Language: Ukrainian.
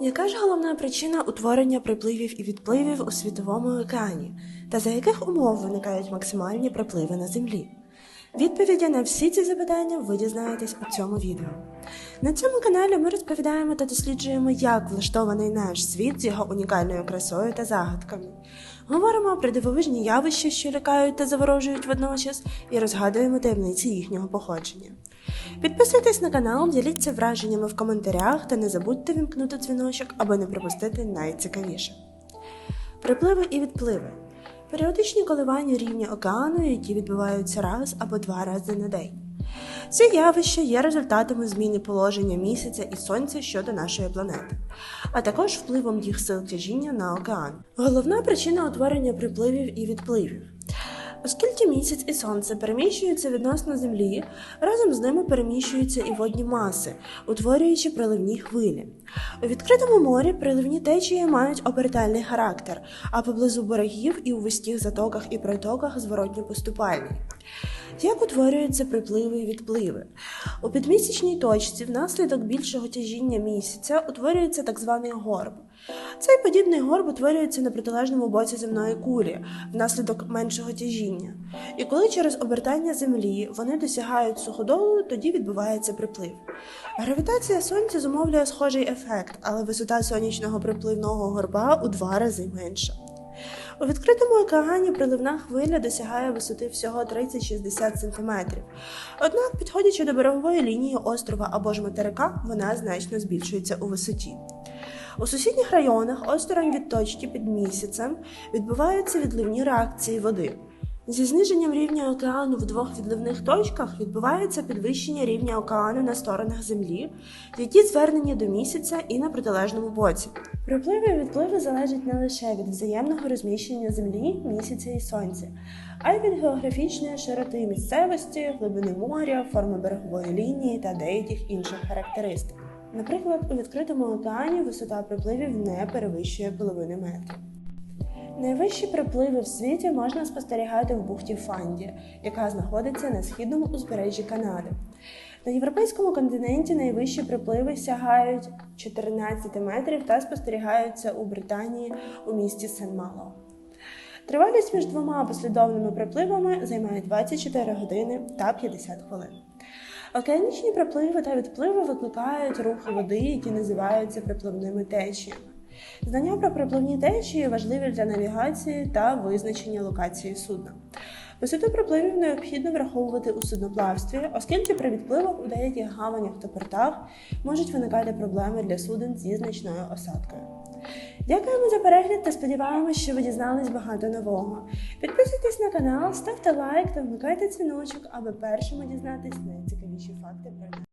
Яка ж головна причина утворення припливів і відпливів у світовому океані, та за яких умов виникають максимальні припливи на землі? Відповіді на всі ці запитання ви дізнаєтесь у цьому відео. На цьому каналі ми розповідаємо та досліджуємо, як влаштований наш світ з його унікальною красою та загадками. Говоримо про дивовижні явища, що лякають та заворожують водночас, і розгадуємо таємниці їхнього походження. Підписуйтесь на канал, діліться враженнями в коментарях та не забудьте вімкнути дзвіночок, аби не пропустити найцікавіше. Припливи і відпливи періодичні коливання рівня океану, які відбуваються раз або два рази на день. Ці явища є результатами зміни положення місяця і сонця щодо нашої планети, а також впливом їх сил тяжіння на океан. Головна причина утворення припливів і відпливів. Оскільки місяць і сонце переміщуються відносно Землі, разом з ними переміщуються і водні маси, утворюючи приливні хвилі. У відкритому морі приливні течії мають обертальний характер, а поблизу берегів і у вузьких затоках і притоках зворотньо поступальні. Як утворюються припливи і відпливи? У підмісячній точці внаслідок більшого тяжіння місяця утворюється так званий горб. Цей подібний горб утворюється на протилежному боці земної кулі внаслідок меншого тяжіння. І коли через обертання землі вони досягають суходолу, тоді відбувається приплив. Гравітація сонця зумовлює схожий ефект, але висота сонячного припливного горба у два рази менша. У відкритому океані приливна хвиля досягає висоти всього 30-60 см. Однак, підходячи до берегової лінії острова або ж материка, вона значно збільшується у висоті. У сусідніх районах, осторонь від точки під місяцем, відбуваються відливні реакції води. Зі зниженням рівня океану в двох відливних точках відбувається підвищення рівня океану на сторонах Землі, які звернені до місяця і на протилежному боці. Припливи і відпливи залежать не лише від взаємного розміщення Землі, місяця і сонця, а й від географічної широти місцевості, глибини моря, форми берегової лінії та деяких інших характеристик. Наприклад, у відкритому океані висота припливів не перевищує половини метра. Найвищі припливи в світі можна спостерігати в бухті Фанді, яка знаходиться на східному узбережжі Канади. На європейському континенті найвищі припливи сягають 14 метрів та спостерігаються у Британії у місті Сен-Мало. Тривалість між двома послідовними припливами займає 24 години та 50 хвилин. Океанічні припливи та відпливи викликають рухи води, які називаються припливними течіями. Знання про припливні течії важливі для навігації та визначення локації судна. Висоту припливів необхідно враховувати у судноплавстві, оскільки при відпливах у деяких гаванях та портах можуть виникати проблеми для суден зі значною осадкою. Дякуємо за перегляд та сподіваємось, що ви дізнались багато нового. Підписуйтесь на канал, ставте лайк та вмикайте дзвіночок, аби першими дізнатись нас.